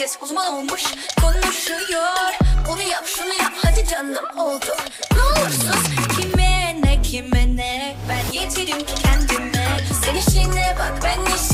herkes uzman olmuş Konuşuyor. Bunu yap şunu yap hadi canım oldu. Ne olursun kime ne kime ne? Ben yeterim ki kendime. Sen işine bak ben işine